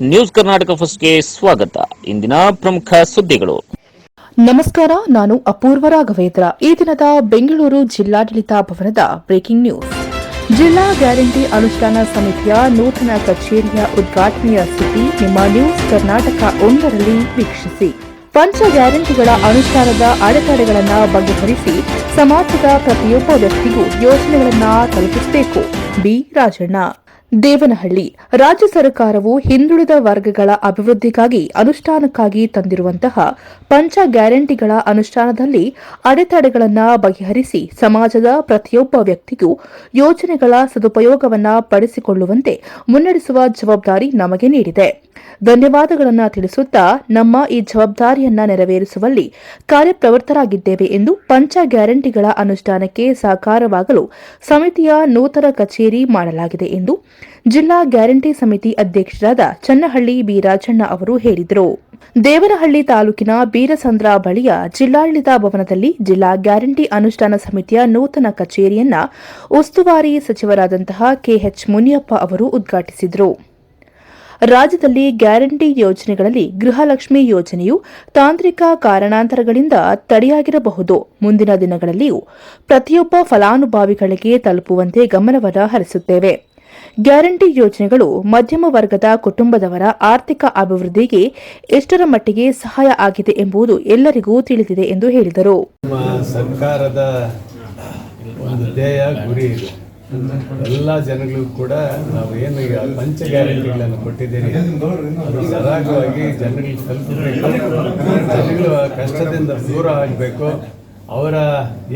News Karnataka ಫಸ್ಟ್ಗೆ ಸ್ವಾಗತ. ಇಂದಿನ ಪ್ರಮುಖ ಸುದ್ದಿಗಳು. ನಮಸ್ಕಾರ, ನಾನು ಅಪೂರ್ವ ರಾಘವೇಂದ್ರ. ಈ ದಿನದ ಬೆಂಗಳೂರು ಜಿಲ್ಲಾಡಳಿತ ಭವನದ ಬ್ರೇಕಿಂಗ್ ನ್ಯೂಸ್. ಜಿಲ್ಲಾ ಗ್ಯಾರಂಟಿ ಅನುಷ್ಠಾನ ಸಮಿತಿಯ ನೂತನ ಕಚೇರಿಯ ಉದ್ಘಾಟನೆಯ ಸ್ಥಿತಿ ನಿಮ್ಮ ನ್ಯೂಸ್ ಕರ್ನಾಟಕ ಒಂದರಲ್ಲಿ ವೀಕ್ಷಿಸಿ. ಪಂಚ ಗ್ಯಾರಂಟಿಗಳ ಅನುಷ್ಠಾನದ ಅಡೆತಡೆಗಳನ್ನು ಬಗೆಹರಿಸಿ ಸಮಾಜದ ಪ್ರತಿಯೊಬ್ಬ ವ್ಯಕ್ತಿಗೂ ಯೋಜನೆಗಳನ್ನು ತಲುಪಿಸಬೇಕು. ಬಿ. ರಾಜಣ್ಣ. ದೇವನಹಳ್ಳಿ. ರಾಜ್ಯ ಸರ್ಕಾರವು ಹಿಂದುಳಿದ ವರ್ಗಗಳ ಅಭಿವೃದ್ಧಿಗಾಗಿ ಅನುಷ್ಠಾನಕ್ಕಾಗಿ ತಂದಿರುವಂತಹ ಪಂಚ ಗ್ಯಾರಂಟಿಗಳ ಅನುಷ್ಠಾನದಲ್ಲಿ ಅಡೆತಡೆಗಳನ್ನು ಬಗೆಹರಿಸಿ ಸಮಾಜದ ಪ್ರತಿಯೊಬ್ಬ ವ್ಯಕ್ತಿಗೂ ಯೋಜನೆಗಳ ಸದುಪಯೋಗವನ್ನು ಪಡಿಸಿಕೊಳ್ಳುವಂತೆ ಮುನ್ನಡೆಸುವ ಜವಾಬ್ದಾರಿ ನಮಗೆ ನೀಡಿದೆ. ಧನ್ಯವಾದಗಳನ್ನು ತಿಳಿಸುತ್ತಾ ನಮ್ಮ ಈ ಜವಾಬ್ದಾರಿಯನ್ನ ನೆರವೇರಿಸುವಲ್ಲಿ ಕಾರ್ಯಪ್ರವೃತ್ತರಾಗಿದ್ದೇವೆ ಎಂದು ಪಂಚ ಗ್ಯಾರಂಟಿಗಳ ಅನುಷ್ಠಾನಕ್ಕೆ ಸಹಕಾರವಾಗಲು ಸಮಿತಿಯ ನೂತನ ಕಚೇರಿ ಮಾಡಲಾಗಿದೆ ಎಂದು ಜಿಲ್ಲಾ ಗ್ಯಾರಂಟಿ ಸಮಿತಿ ಅಧ್ಯಕ್ಷರಾದ ಚನ್ನಹಳ್ಳಿ ಬಿ ರಾಜಣ್ಣ ಅವರು ಹೇಳಿದರು. ದೇವನಹಳ್ಳಿ ತಾಲೂಕಿನ ಬೀರಸಂದ್ರ ಬಳಿಯ ಜಿಲ್ಲಾಡಳಿತ ಭವನದಲ್ಲಿ ಜಿಲ್ಲಾ ಗ್ಯಾರಂಟಿ ಅನುಷ್ಠಾನ ಸಮಿತಿಯ ನೂತನ ಕಚೇರಿಯನ್ನ ಉಸ್ತುವಾರಿ ಸಚಿವರಾದಂತಹ ಕೆಎಚ್ ಮುನಿಯಪ್ಪ ಅವರು ಉದ್ಘಾಟಿಸಿದರು. ರಾಜ್ಯದಲ್ಲಿ ಗ್ಯಾರಂಟಿ ಯೋಜನೆಗಳಲ್ಲಿ ಗೃಹಲಕ್ಷ್ಮಿ ಯೋಜನೆಯು ತಾಂತ್ರಿಕ ಕಾರಣಾಂತರಗಳಿಂದ ತಡೆಯಾಗಿರಬಹುದು. ಮುಂದಿನ ದಿನಗಳಲ್ಲಿಯೂ ಪ್ರತಿಯೊಬ್ಬ ಫಲಾನುಭವಿಗಳಿಗೆ ತಲುಪುವಂತೆ ಗಮನವನ್ನು ಹರಿಸುತ್ತೇವೆ. ಗ್ಯಾರಂಟಿ ಯೋಜನೆಗಳು ಮಧ್ಯಮ ವರ್ಗದ ಕುಟುಂಬದವರ ಆರ್ಥಿಕ ಅಭಿವೃದ್ಧಿಗೆ ಎಷ್ಟರ ಮಟ್ಟಿಗೆ ಸಹಾಯ ಆಗಿದೆ ಎಂಬುದು ಎಲ್ಲರಿಗೂ ತಿಳಿದಿದೆ ಎಂದು ಹೇಳಿದರು. ಸರ್ಕಾರದ ಧ್ಯೇಯ ಗುರಿ ಇದೆ. ಎಲ್ಲ ಜನಗಳಿಗೂ ಕೂಡ ನಾವು ಏನು ಪಂಚ ಗ್ಯಾರಂಟಿಗಳನ್ನು ಕೊಟ್ಟಿದ್ದೀರಿ, ಅದು ಸರಾಗವಾಗಿ ಜನಗಳಿಗೆ ತಲುಪಬೇಕು. ಜನಗಳು ಕಷ್ಟದಿಂದ ದೂರ ಆಗಬೇಕು. ಅವರ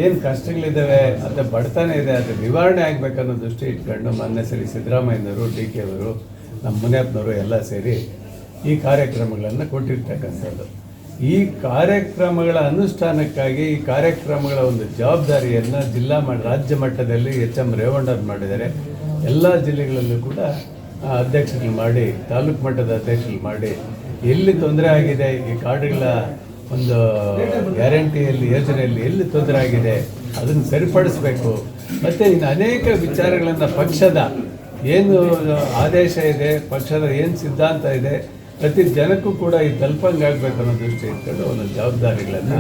ಏನು ಕಷ್ಟಗಳಿದ್ದಾವೆ ಅಥವಾ ಬಡತನ ಇದೆ, ಅದು ನಿವಾರಣೆ ಆಗಬೇಕನ್ನೋ ದೃಷ್ಟಿ ಇಟ್ಕೊಂಡು ಮೊನ್ನೆ ಸರಿ ಸಿದ್ದರಾಮಯ್ಯನವರು ಡಿ ಕೆ ಅವರು ನಮ್ಮ ಮುನಿಯಪ್ಪನವರು ಎಲ್ಲ ಸೇರಿ ಈ ಕಾರ್ಯಕ್ರಮಗಳನ್ನು ಕೊಟ್ಟಿರ್ತಕ್ಕಂಥದ್ದು. ಈ ಕಾರ್ಯಕ್ರಮಗಳ ಅನುಷ್ಠಾನಕ್ಕಾಗಿ, ಈ ಕಾರ್ಯಕ್ರಮಗಳ ಒಂದು ಜವಾಬ್ದಾರಿಯನ್ನು ಜಿಲ್ಲಾ ರಾಜ್ಯ ಮಟ್ಟದಲ್ಲಿ ಎಚ್ ಎಂ ರೇವಣ್ಣವ್ರು ಮಾಡಿದ್ದಾರೆ. ಎಲ್ಲ ಜಿಲ್ಲೆಗಳಲ್ಲೂ ಕೂಡ ಅಧ್ಯಕ್ಷರು ಮಾಡಿ, ತಾಲೂಕು ಮಟ್ಟದ ಅಧ್ಯಕ್ಷರು ಮಾಡಿ, ಎಲ್ಲಿ ತೊಂದರೆ ಆಗಿದೆ, ಈ ಕಾರ್ಡ್ಗಳ ಒಂದು ಗ್ಯಾರಂಟಿಯಲ್ಲಿ, ಯೋಜನೆಯಲ್ಲಿ ಎಲ್ಲಿ ತೊಂದರೆ ಆಗಿದೆ ಅದನ್ನು ಸರಿಪಡಿಸಬೇಕು. ಮತ್ತು ಇನ್ನು ಅನೇಕ ವಿಚಾರಗಳನ್ನು ಪಕ್ಷದ ಏನು ಆದೇಶ ಇದೆ, ಪಕ್ಷದ ಏನು ಸಿದ್ಧಾಂತ ಇದೆ, ಪ್ರತಿ ಜನಕ್ಕೂ ಕೂಡ ಈ ತಲುಪಂಗಾಗಬೇಕು ಅನ್ನೋ ದೃಷ್ಟಿ ಇಟ್ಕೊಂಡು ಒಂದು ಜವಾಬ್ದಾರಿಗಳನ್ನು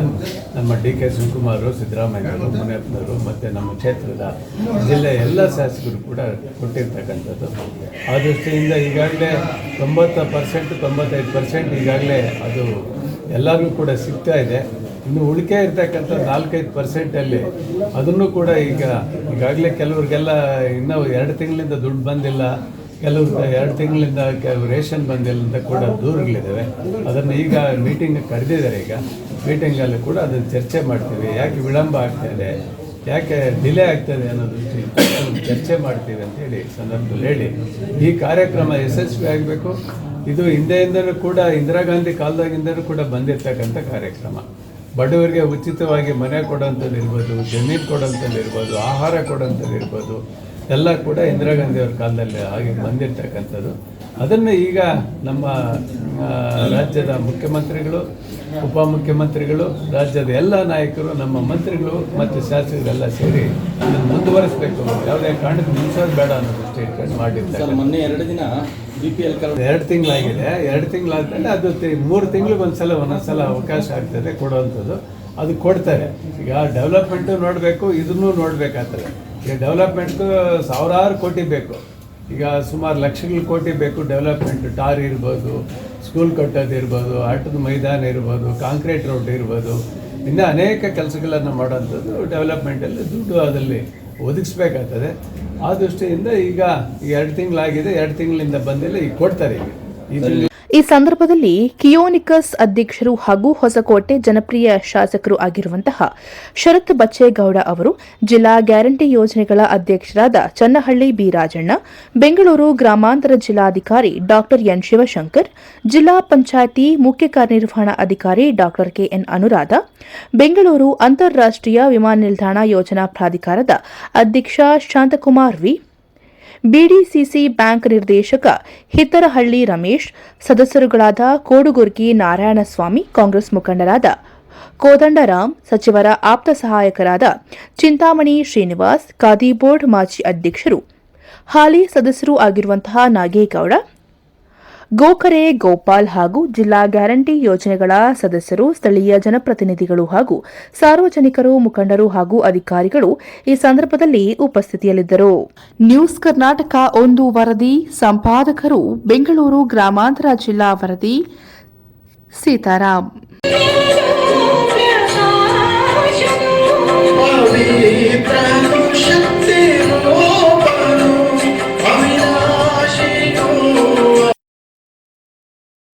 ನಮ್ಮ ಡಿ ಕೆ ಶಿವಕುಮಾರು ಸಿದ್ದರಾಮಯ್ಯವರು ಮುನಿಯಪ್ಪನವರು ಮತ್ತು ನಮ್ಮ ಕ್ಷೇತ್ರದ ಜಿಲ್ಲೆಯ ಎಲ್ಲ ಶಾಸಕರು ಕೂಡ ಕೊಟ್ಟಿರ್ತಕ್ಕಂಥದ್ದು. ಆ ದೃಷ್ಟಿಯಿಂದ ಈಗಾಗಲೇ ತೊಂಬತ್ತು ಪರ್ಸೆಂಟ್, ತೊಂಬತ್ತೈದು ಪರ್ಸೆಂಟ್ ಈಗಾಗಲೇ ಅದು ಎಲ್ಲರಿಗೂ ಕೂಡ ಸಿಗ್ತಾ ಇದೆ. ಇನ್ನು ಉಳಿಕೆ ಇರ್ತಕ್ಕಂಥ ನಾಲ್ಕೈದು ಪರ್ಸೆಂಟಲ್ಲಿ ಅದನ್ನು ಕೂಡ ಈಗ, ಈಗಾಗಲೇ ಕೆಲವ್ರಿಗೆಲ್ಲ ಇನ್ನೂ ಎರಡು ತಿಂಗಳಿಂದ ದುಡ್ಡು ಬಂದಿಲ್ಲ ಕೆಲವು ಎರಡು ತಿಂಗಳಿಂದ ಕೆಲವು ರೇಷನ್ ಬಂದಿಲ್ಲ ಅಂತ ಕೂಡ ದೂರುಗಳಿದ್ದಾವೆ. ಅದನ್ನು ಈಗ ಮೀಟಿಂಗ್ ಕರೆದಿದ್ದಾರೆ ಈಗ. ಮೀಟಿಂಗಲ್ಲಿ ಕೂಡ ಅದನ್ನು ಚರ್ಚೆ ಮಾಡ್ತೀವಿ. ಯಾಕೆ ವಿಳಂಬ ಆಗ್ತಾಯಿದೆ ಯಾಕೆ ಡಿಲೇ ಆಗ್ತದೆ ಅನ್ನೋದು ಚರ್ಚೆ ಮಾಡ್ತೀವಿ ಅಂತೇಳಿ ಹೇಳಿ ಸಂದರ್ಭದಲ್ಲಿ ಹೇಳಿ. ಈ ಕಾರ್ಯಕ್ರಮ ಯಶಸ್ವಿ ಆಗಬೇಕು. ಇದು ಹಿಂದೆಯಿಂದನೂ ಕೂಡ, ಇಂದಿರಾ ಗಾಂಧಿ ಕಾಲದಾಗಿಂದನೂ ಕೂಡ ಬಂದಿರ್ತಕ್ಕಂಥ ಕಾರ್ಯಕ್ರಮ. ಬಡವರಿಗೆ ಉಚಿತವಾಗಿ ಮನೆ ಕೊಡೋಂಥದ್ದು ಇರ್ಬೋದು, ಜಮೀನು ಕೊಡೋಂಥದ್ದು ಇರ್ಬೋದು, ಆಹಾರ ಕೊಡೋಂಥದ್ದು ಇರ್ಬೋದು ಎಲ್ಲ ಕೂಡ ಇಂದಿರಾ ಗಾಂಧಿಯವ್ರ ಕಾಲದಲ್ಲಿ ಹಾಗೆ ಬಂದಿರ್ತಕ್ಕಂಥದ್ದು. ಅದನ್ನು ಈಗ ನಮ್ಮ ರಾಜ್ಯದ ಮುಖ್ಯಮಂತ್ರಿಗಳು ಉಪಮುಖ್ಯಮಂತ್ರಿಗಳು ರಾಜ್ಯದ ಎಲ್ಲ ನಾಯಕರು ನಮ್ಮ ಮಂತ್ರಿಗಳು ಮತ್ತು ಶಾಸಕರೆಲ್ಲ ಸೇರಿ ಇದನ್ನು ಮುಂದುವರಿಸಬೇಕು ಯಾವುದೇ ಕಾರಣಕ್ಕೆ ನಿಲ್ಲಿಸೋದು ಬೇಡ ಅನ್ನೋ ಸ್ಟೇಟ್ಮೆಂಟ್ ಮಾಡಿದ್ದಾರೆ ಮೊನ್ನೆ ಎರಡು ದಿನ ಬಿ ಪಿ ಎಲ್ ಕಾರ್ಡ್ ಎರಡು ತಿಂಗಳಾಗಿದೆ. ಎರಡು ತಿಂಗಳಾದ್ಮೇಲೆ ಅದು ಮೂರು ತಿಂಗಳಿಗೆ ಒಂದ್ಸಲ ಒಂದೊಂದ್ಸಲ ಅವಕಾಶ ಆಗ್ತದೆ ಕೊಡುವಂಥದ್ದು. ಅದು ಕೊಡ್ತಾರೆ. ಈಗ ಡೆವಲಪ್ಮೆಂಟು ನೋಡಬೇಕು ಇದನ್ನು ನೋಡ್ಬೇಕಾಗ್ತದೆ ಈಗ ಡೆವಲಪ್ಮೆಂಟ್ಗೂ ಸಾವಿರಾರು ಕೋಟಿ ಬೇಕು. ಈಗ ಸುಮಾರು ಲಕ್ಷಗಳ ಕೋಟಿ ಬೇಕು ಡೆವಲಪ್ಮೆಂಟ್ ಟಾರ್ ಇರ್ಬೋದು ಸ್ಕೂಲ್ ಕಟ್ಟೋದು ಇರ್ಬೋದು, ಆಟದ ಮೈದಾನ ಇರ್ಬೋದು ಕಾಂಕ್ರೀಟ್ ರೋಡ್ ಇರ್ಬೋದು. ಇನ್ನೂ ಅನೇಕ ಕೆಲಸಗಳನ್ನು ಮಾಡೋಂಥದ್ದು ಡೆವಲಪ್ಮೆಂಟಲ್ಲಿ ದುಡ್ಡು ಅದರಲ್ಲಿ ಒದಗಿಸ್ಬೇಕಾಗ್ತದೆ. ಆ ದೃಷ್ಟಿಯಿಂದ ಈಗ ಎರಡು ತಿಂಗಳಾಗಿದೆ, ಎರಡು ತಿಂಗಳಿಂದ ಬಂದಿಲ್ಲ, ಈಗ ಕೊಡ್ತಾರೆ ಈಗ. ತಿಂಗಳು ಈ ಸಂದರ್ಭದಲ್ಲಿ ಕಿಯೋನಿಕಸ್ ಅಧ್ಯಕ್ಷರು ಹಾಗೂ ಹೊಸಕೋಟೆ ಜನಪ್ರಿಯ ಶಾಸಕರು ಆಗಿರುವಂತಹ ಶರತ್ ಬಚ್ಚೇಗೌಡ ಅವರು ಜಿಲ್ಲಾ ಗ್ಯಾರಂಟಿ ಯೋಜನೆಗಳ ಅಧ್ಯಕ್ಷರಾದ ಚನ್ನಹಳ್ಳಿ ಬಿ ರಾಜಣ್ಣ, ಬೆಂಗಳೂರು ಗ್ರಾಮಾಂತರ ಜಿಲ್ಲಾಧಿಕಾರಿ ಡಾ ಎನ್ ಶಿವಶಂಕರ್, ಜಿಲ್ಲಾ ಪಂಚಾಯಿತಿ ಮುಖ್ಯ ಕಾರ್ಯನಿರ್ವಹಣಾ ಅಧಿಕಾರಿ ಡಾ ಕೆಎನ್ ಅನುರಾಧ, ಬೆಂಗಳೂರು ಅಂತಾರಾಷ್ಟೀಯ ವಿಮಾನ ನಿಲ್ದಾಣ ಯೋಜನಾ ಪ್ರಾಧಿಕಾರದ ಅಧ್ಯಕ್ಷ ಶಾಂತಕುಮಾರ್ ವಿ ಬಿಡಿಸಿಸಿ ಬ್ಯಾಂಕ್ ನಿರ್ದೇಶಕ ಹಿತ್ತರಹಳ್ಳಿ ರಮೇಶ್, ಸದಸ್ಯರುಗಳಾದ ಕೋಡುಗುರ್ಗಿ ನಾರಾಯಣಸ್ವಾಮಿ, ಕಾಂಗ್ರೆಸ್ ಮುಖಂಡರಾದ ಕೋದಂಡರಾಮ್, ಸಚಿವರ ಆಪ್ತ ಸಹಾಯಕರಾದ ಚಿಂತಾಮಣಿ ಶ್ರೀನಿವಾಸ್, ಖಾದಿ ಬೋರ್ಡ್ ಮಾಜಿ ಅಧ್ಯಕ್ಷರು, ಹಾಲಿ ಸದಸ್ಯರೂ ಆಗಿರುವಂತಹ ನಾಗೇಗೌಡ ಗೋಕರೆ ಗೋಪಾಲ್ ಹಾಗೂ ಜಿಲ್ಲಾ ಗ್ಯಾರಂಟಿ ಯೋಜನೆಗಳ ಸದಸ್ಯರು, ಸ್ಥಳೀಯ ಜನಪ್ರತಿನಿಧಿಗಳು ಹಾಗೂ ಸಾರ್ವಜನಿಕರು, ಮುಖಂಡರು ಹಾಗೂ ಅಧಿಕಾರಿಗಳು ಈ ಸಂದರ್ಭದಲ್ಲಿ ಉಪಸ್ಥಿತಿಯಲ್ಲಿದ್ದರು. ನ್ಯೂಸ್ ಕರ್ನಾಟಕ ಒಂದು ವರದಿ, ಸಂಪಾದಕರು ಬೆಂಗಳೂರು ಗ್ರಾಮಾಂತರ ಜಿಲ್ಲಾ ವರದಿ, ಸೀತಾರಾಮ್.